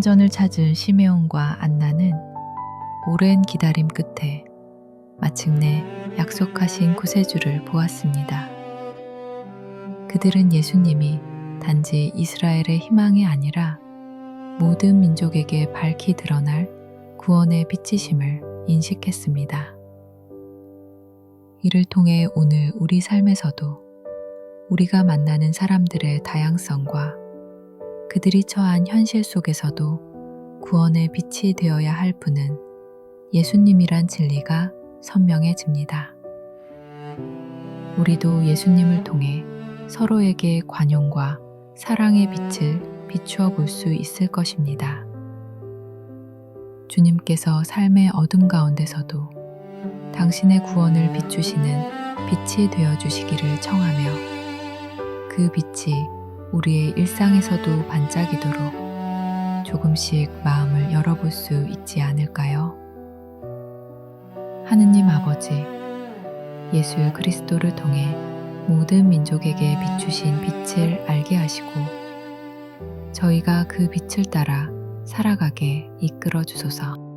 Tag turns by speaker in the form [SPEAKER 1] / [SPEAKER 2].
[SPEAKER 1] 참전을 찾은 시메온과 안나는 오랜 기다림 끝에 마침내 약속하신 구세주를 보았습니다. 그들은 예수님이 단지 이스라엘의 희망이 아니라 모든 민족에게 밝히 드러날 구원의 빛이심을 인식했습니다. 이를 통해 오늘 우리 삶에서도 우리가 만나는 사람들의 다양성과 그들이 처한 현실 속에서도 구원의 빛이 되어야 할 분은 예수님이란 진리가 선명해집니다. 우리도 예수님을 통해 서로에게 관용과 사랑의 빛을 비추어 볼 수 있을 것입니다. 주님께서 삶의 어둠 가운데서도 당신의 구원을 비추시는 빛이 되어 주시기를 청하며 그 빛이 우리의 일상에서도 반짝이도록 조금씩 마음을 열어볼 수 있지 않을까요? 하느님 아버지, 예수 그리스도를 통해 모든 민족에게 비추신 빛을 알게 하시고 저희가 그 빛을 따라 살아가게 이끌어 주소서.